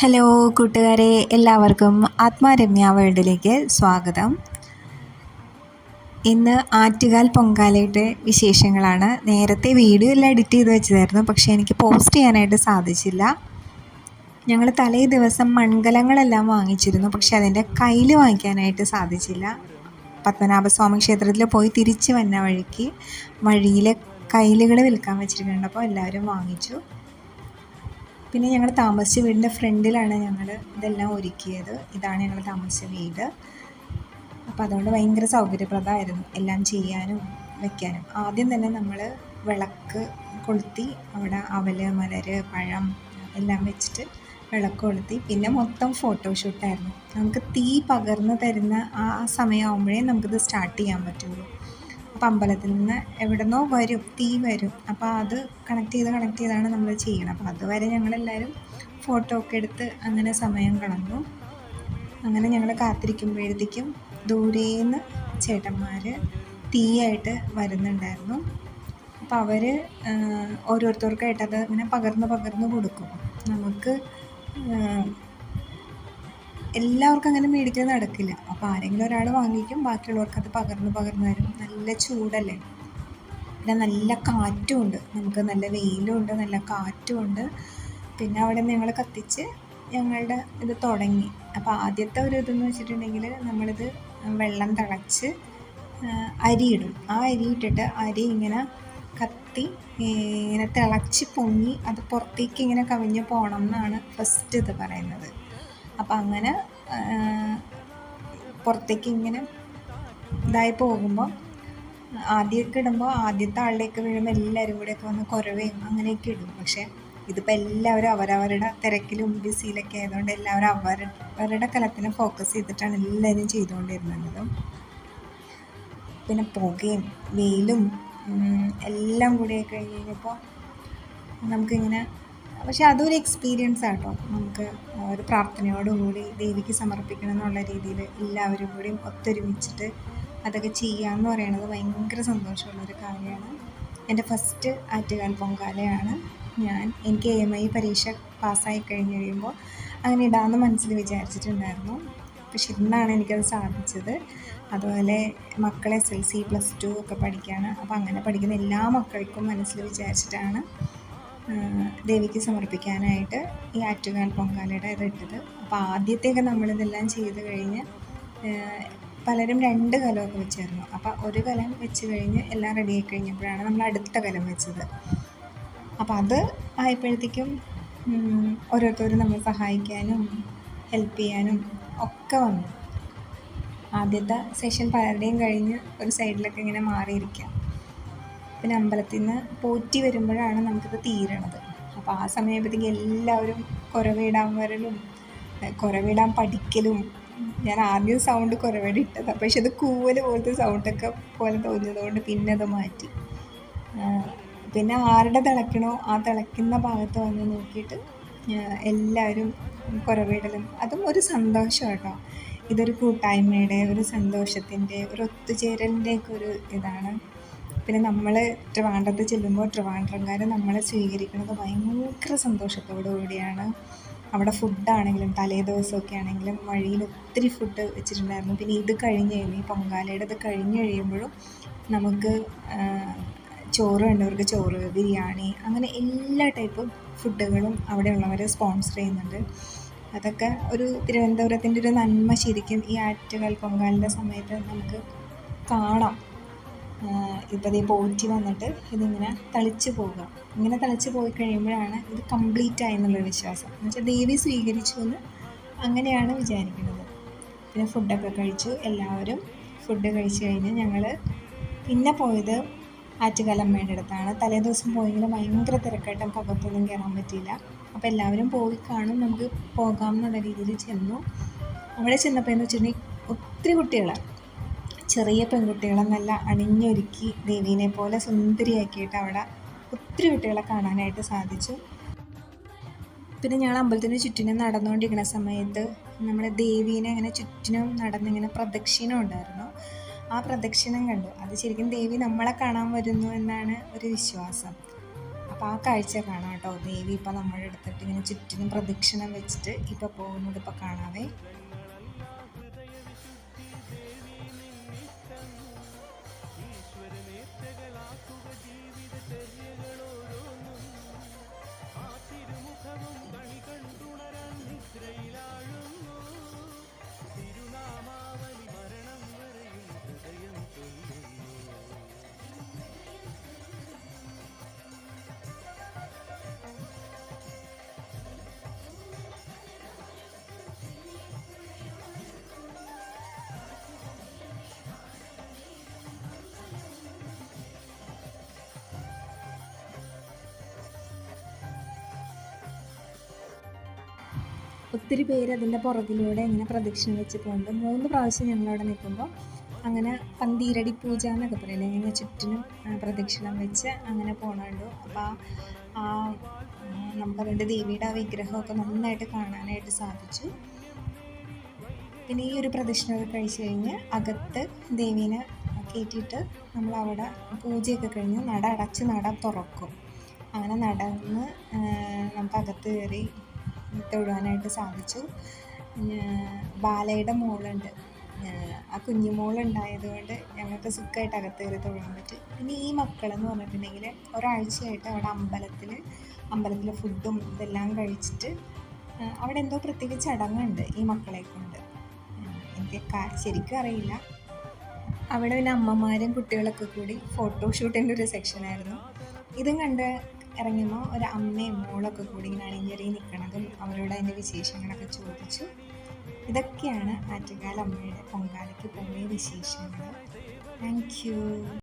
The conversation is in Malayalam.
ഹലോ കൂട്ടുകാരെ എല്ലാവർക്കും ആത്മാരമ്യ വേൾഡിലേക്ക് സ്വാഗതം. ഇന്ന് ആറ്റുകാൽ പൊങ്കാലയുടെ വിശേഷങ്ങളാണ്. നേരത്തെ വീഡിയോ എല്ലാം എഡിറ്റ് ചെയ്ത് വെച്ചതായിരുന്നു പക്ഷേ എനിക്ക് പോസ്റ്റ് ചെയ്യാനായിട്ട് സാധിച്ചില്ല. ഞങ്ങൾ തലേ ദിവസം മൺകലങ്ങളെല്ലാം വാങ്ങിച്ചിരുന്നു പക്ഷേ അതിന്റെ കയ്യിൽ വാങ്ങിക്കാനായിട്ട് സാധിച്ചില്ല. പത്മനാഭസ്വാമി ക്ഷേത്രത്തിൽ പോയി തിരിച്ച് വന്ന വഴിക്ക് വഴിയിൽ കയ്യിലുകൾ വിൽക്കാൻ വെച്ചിരിക്കുന്നുണ്ട് അപ്പോൾ എല്ലാവരും വാങ്ങിച്ചു. പിന്നെ ഞങ്ങൾ താമസിച്ച വീടിന്റെ ഫ്രണ്ടിലാണ് ഞങ്ങൾ ഇതെല്ലാം ഒരുക്കിയത്. ഇതാണ് ഞങ്ങൾ താമസിച്ച വീട്. അപ്പോൾ അതുകൊണ്ട് ഭയങ്കര സൗകര്യപ്രദമായിരുന്നു എല്ലാം ചെയ്യാനും വെക്കാനും. ആദ്യം തന്നെ നമ്മൾ വിളക്ക് കൊളുത്തി അവിടെ അവൽ മലര് പഴം എല്ലാം വെച്ചിട്ട് വിളക്ക് കൊളുത്തി പിന്നെ മൊത്തം ഫോട്ടോഷൂട്ടായിരുന്നു. നമുക്ക് തീ പകർന്നു തരുന്ന ആ സമയമാകുമ്പോഴേ നമുക്കിത് സ്റ്റാർട്ട് ചെയ്യാൻ പറ്റുള്ളൂ. അപ്പോൾ അമ്പലത്തിൽ നിന്ന് എവിടെന്നോ വരും തീ വരും. അപ്പോൾ അത് കണക്ട് ചെയ്ത് കണക്ട് ചെയ്താണ് നമ്മൾ ചെയ്യണം അപ്പോൾ അതുവരെ ഞങ്ങളെല്ലാവരും ഫോട്ടോ ഒക്കെ എടുത്ത് അങ്ങനെ സമയം കളഞ്ഞു. അങ്ങനെ ഞങ്ങൾ കാത്തിരിക്കുമ്പോഴത്തേക്കും ദൂരേന്ന് ചേട്ടന്മാർ തീയായിട്ട് വരുന്നുണ്ടായിരുന്നു. അപ്പോൾ അവർ ഓരോരുത്തർക്കായിട്ട് അത് ഇങ്ങനെ പകർന്ന് പകർന്ന് കൊടുക്കും. നമുക്ക് എല്ലാവർക്കും അങ്ങനെ മേടിക്കാൻ നടക്കില്ല. അപ്പോൾ ആരെങ്കിലും ഒരാൾ വാങ്ങിക്കും ബാക്കിയുള്ളവർക്ക് അത് പകർന്ന് പകർന്ന് തരും. നല്ല ചൂടല്ലേ? പിന്നെ നല്ല കാറ്റും ഉണ്ട് നമുക്ക് നല്ല വെയിലും ഉണ്ട് നല്ല കാറ്റും ഉണ്ട് പിന്നെ അവിടെ ഞങ്ങൾ കത്തിച്ച് ഞങ്ങളുടെ ഇത് തുടങ്ങി. അപ്പോൾ ആദ്യത്തെ ഒരു ഇതെന്ന് വെച്ചിട്ടുണ്ടെങ്കിൽ നമ്മളിത് വെള്ളം തിളച്ച് അരിയിടും. ആ അരി ഇട്ടിട്ട് അരി ഇങ്ങനെ കത്തി ഇങ്ങനെ തിളച്ച് പൊങ്ങി അത് പുറത്തേക്ക് ഇങ്ങനെ കവിഞ്ഞ് പോകണം എന്നാണ് ഫസ്റ്റ് ഇത് പറയുന്നത്. അപ്പം അങ്ങനെ പുറത്തേക്ക് ഇങ്ങനെ ഇതായി പോകുമ്പോൾ ആദ്യമൊക്കെ ഇടുമ്പോൾ ആദ്യത്തെ ആളിലേക്ക് വീഴുമ്പോൾ എല്ലാവരും കൂടെയൊക്കെ വന്ന് കുറവയും അങ്ങനെയൊക്കെ ഇടും. പക്ഷേ ഇതിപ്പോൾ എല്ലാവരും അവരവരുടെ തിരക്കിലും ബിസിയിലൊക്കെ ആയതുകൊണ്ട് എല്ലാവരും അവരവരുടെ കലത്തിന് ഫോക്കസ് ചെയ്തിട്ടാണ് എല്ലാവരും ചെയ്തുകൊണ്ടിരുന്നത്. പിന്നെ പുകയും വെയിലും എല്ലാം കൂടി കഴിഞ്ഞ് കഴിഞ്ഞപ്പോൾ നമുക്കിങ്ങനെ പക്ഷെ അതൊരു എക്സ്പീരിയൻസ് ആട്ടോ. നമുക്ക് ഒരു പ്രാർത്ഥനയോടുകൂടി ദേവിക്ക് സമർപ്പിക്കണം എന്നുള്ള രീതിയിൽ എല്ലാവരും കൂടിയും ഒത്തൊരുമിച്ചിട്ട് അതൊക്കെ ചെയ്യുക എന്ന് പറയുന്നത് ഭയങ്കര സന്തോഷമുള്ളൊരു കാര്യമാണ്. എന്റെ ഫസ്റ്റ് ആറ്റുകാൽ പൊങ്കാലയാണ് ഞാൻ എനിക്ക് എ എം ഐ പരീക്ഷ പാസ്സായി കഴിഞ്ഞ് കഴിയുമ്പോൾ അങ്ങനെ ഇടാമെന്ന് മനസ്സിൽ വിചാരിച്ചിട്ടുണ്ടായിരുന്നു. പക്ഷെ ഇന്നാണ് എനിക്കത് സാധിച്ചത്. അതുപോലെ മക്കളെ S L C plus two ഒക്കെ പഠിക്കുകയാണ് അപ്പോൾ അങ്ങനെ പഠിക്കുന്ന എല്ലാ മക്കൾക്കും മനസ്സിൽ വിചാരിച്ചിട്ടാണ് ദേവിക്ക് സമർപ്പിക്കാനായിട്ട് ഈ ആറ്റുകാൽ പൊങ്കാലയുടെ ഇത് ഇട്ടത്. അപ്പോൾ ആദ്യത്തെയൊക്കെ നമ്മളിതെല്ലാം ചെയ്ത് കഴിഞ്ഞ് പലരും രണ്ട് കലമൊക്കെ വെച്ചായിരുന്നു അപ്പോൾ ഒരു കലം വെച്ച് കഴിഞ്ഞ് എല്ലാം റെഡി ആയി കഴിഞ്ഞപ്പോഴാണ് നമ്മൾ അടുത്ത കലം വെച്ചത്. അപ്പോൾ അത് ആയപ്പോഴത്തേക്കും ഓരോരുത്തരും നമ്മൾ സഹായിക്കാനും ഹെൽപ്പ് ചെയ്യാനും ഒക്കെ വന്നു. ആദ്യത്തെ സെഷൻ പലരുടെയും കഴിഞ്ഞ് ഒരു സൈഡിലൊക്കെ ഇങ്ങനെ മാറിയിരിക്കാം. പിന്നെ അമ്പലത്തിൽ നിന്ന് പോറ്റി വരുമ്പോഴാണ് നമുക്കിത് തീരണത്. അപ്പോൾ ആ സമയമാകുമ്പോഴത്തേക്കും എല്ലാവരും കുറവിടാൻ വരലും കുറവിടാൻ പഠിക്കലും ഞാൻ ആദ്യം സൗണ്ട് കുരവടി ഇട്ടതാണ് പക്ഷെ അത് കൂവൽ പോലത്തെ സൗണ്ടൊക്കെ പോലെ തോന്നിയതുകൊണ്ട് പിന്നെ അത് മാറ്റി. പിന്നെ ആരുടെ തിളയ്ക്കണോ ആ തിളയ്ക്കുന്ന ഭാഗത്ത് വന്ന് നോക്കിയിട്ട് എല്ലാവരും കുറവിടലും അതും ഒരു സന്തോഷം കേട്ടോ ഇതൊരു കൂട്ടായ്മയുടെ ഒരു സന്തോഷത്തിന്റെ ഒരു ഒത്തുചേരലിന്റെയൊക്കെ ഒരു ഇതാണ്. പിന്നെ നമ്മൾ ട്രിവാൻഡ്രത്ത് ചെല്ലുമ്പോൾ ട്രിവാൻഡ്രംകാർ നമ്മളെ സ്വീകരിക്കുന്നത് ഭയങ്കര സന്തോഷത്തോടു കൂടിയാണ് അവിടെ ഫുഡാണെങ്കിലും തലേ ദിവസമൊക്കെ ആണെങ്കിലും വഴിയിൽ ഒത്തിരി ഫുഡ് വെച്ചിട്ടുണ്ടായിരുന്നു. പിന്നെ ഇത് കഴിഞ്ഞ് കഴിയുമ്പോൾ ഈ പൊങ്കാലയുടെ ഇത് കഴിഞ്ഞ് കഴിയുമ്പോഴും നമുക്ക് ചോറ് വേണ്ടവർക്ക് ചോറ് ബിരിയാണി അങ്ങനെ എല്ലാ ടൈപ്പ് ഫുഡുകളും അവിടെയുള്ളവർ സ്പോൺസർ ചെയ്യുന്നുണ്ട്. അതൊക്കെ ഒരു തിരുവനന്തപുരത്തിന്റെ ഒരു നന്മ ശരിക്കും ഈ ആറ്റുകാൽ പൊങ്കാലിന്റെ സമയത്ത് നമുക്ക് കാണാം. ഇപ്പോൾ പോറ്റി വന്നിട്ട് ഇതിങ്ങനെ തളിച്ച് പോകുക ഇങ്ങനെ തളിച്ച് പോയി കഴിയുമ്പോഴാണ് ഇത് കംപ്ലീറ്റ് ആയി വിശ്വാസം. എന്ന് വെച്ചാൽ ദേവി സ്വീകരിച്ചു എന്ന് അങ്ങനെയാണ് വിചാരിക്കുന്നത്. പിന്നെ ഫുഡൊക്കെ കഴിച്ചു. എല്ലാവരും ഫുഡ് കഴിച്ച് കഴിഞ്ഞ് ഞങ്ങൾ പിന്നെ പോയത് ആറ്റുകാലമ്മയുടെ അടുത്താണ്. തലേ ദിവസം പോയെങ്കിലും ഭയങ്കര തിരക്കായിട്ട് നമുക്ക് അകത്തൊന്നും കയറാൻ പറ്റിയില്ല. അപ്പോൾ എല്ലാവരും പോയി കാണും. നമുക്ക് പോകാം എന്നുള്ള രീതിയിൽ ചെന്നു. അവിടെ ചെന്നപ്പോൾ എന്ന് വെച്ചിട്ടുണ്ടെങ്കിൽ ഒത്തിരി കുട്ടികളാണ് ചെറിയ പെൺകുട്ടികളെ നല്ല അണിഞ്ഞൊരുക്കി ദേവീനെ പോലെ സുന്ദരിയാക്കിയിട്ട് അവിടെ ഒത്തിരി കുട്ടികളെ കാണാനായിട്ട് സാധിച്ചു. പിന്നെ ഞങ്ങൾ അമ്പലത്തിന് ചുറ്റിനും നടന്നുകൊണ്ടിരിക്കുന്ന സമയത്ത് നമ്മുടെ ദേവീനെ അങ്ങനെ ചുറ്റിനും നടന്നിങ്ങനെ പ്രദക്ഷിണം ഉണ്ടായിരുന്നു. ആ പ്രദക്ഷിണം കണ്ടു. അത് ശരിക്കും ദേവി നമ്മളെ കാണാൻ വരുന്നു എന്നാണ് ഒരു വിശ്വാസം. അപ്പോൾ ആ കാഴ്ച കാണാം കേട്ടോ. ദേവി ഇപ്പം നമ്മുടെ അടുത്തിട്ട് ഇങ്ങനെ ചുറ്റിനും പ്രദക്ഷിണം വെച്ചിട്ട് ഇപ്പോൾ പോകുന്നത് ഇപ്പോൾ കാണാവേ. ഒത്തിരി പേര് അതിന്റെ പുറകിലൂടെ ഇങ്ങനെ പ്രദക്ഷിണം വെച്ച് പോകുന്നുണ്ട് മൂന്ന് പ്രാവശ്യം ഞങ്ങളവിടെ നിൽക്കുമ്പോൾ അങ്ങനെ പന്തീരടി പൂജ എന്നൊക്കെ പറയില്ലേ? ഇങ്ങനെ ചുറ്റിനും പ്രദക്ഷിണം വെച്ച് അങ്ങനെ പോകണുണ്ട് അപ്പോൾ ആ നമുക്കതുകൊണ്ട് ദേവിയുടെ ആ വിഗ്രഹമൊക്കെ നന്നായിട്ട് കാണാനായിട്ട് സാധിച്ചു. പിന്നെ ഈ ഒരു പ്രദക്ഷിണമൊക്കെ കഴിച്ച് കഴിഞ്ഞ് അകത്ത് ദേവീനെ കയറ്റിയിട്ട് നമ്മളവിടെ പൂജയൊക്കെ കഴിഞ്ഞ് നട അടച്ച് നട തുറക്കും. അങ്ങനെ നടന്ന് നമുക്ക് അകത്ത് കയറി തൊഴുവാനായിട്ട് സാധിച്ചു. ബാലയുടെ മോളുണ്ട്. ആ കുഞ്ഞു മോളുണ്ടായത് കൊണ്ട് ഞങ്ങൾക്ക് സുഖമായിട്ട് അകത്ത് കയറി തൊഴാൻ പറ്റും. പിന്നെ ഈ മക്കളെന്ന് പറഞ്ഞിട്ടുണ്ടെങ്കിൽ ഒരാഴ്ചയായിട്ട് അവിടെ അമ്പലത്തിൽ അമ്പലത്തിലെ ഫുഡും ഇതെല്ലാം കഴിച്ചിട്ട് അവിടെ എന്തോ പ്രത്യേക ചടങ്ങുണ്ട് ഈ മക്കളെ കൊണ്ട്. എനിക്ക് ശരിക്കും അറിയില്ല. അവിടെ പിന്നെ അമ്മമാരും കുട്ടികളൊക്കെ കൂടി ഫോട്ടോഷൂട്ടിന്റെ ഒരു സെക്ഷനായിരുന്നു. ഇതും കണ്ട് ഇറങ്ങുമ്പോൾ ഒരു അമ്മയും മോളൊക്കെ കൂടി ഇങ്ങനെ അണിഞ്ഞൊരി നിൽക്കണതും അവരോട് അതിന്റെ വിശേഷങ്ങളൊക്കെ ചോദിച്ചു. ഇതൊക്കെയാണ് ആറ്റുകാൽ അമ്മയുടെ പൊങ്കാലയ്ക്ക് പോയ വിശേഷങ്ങൾ. Thank you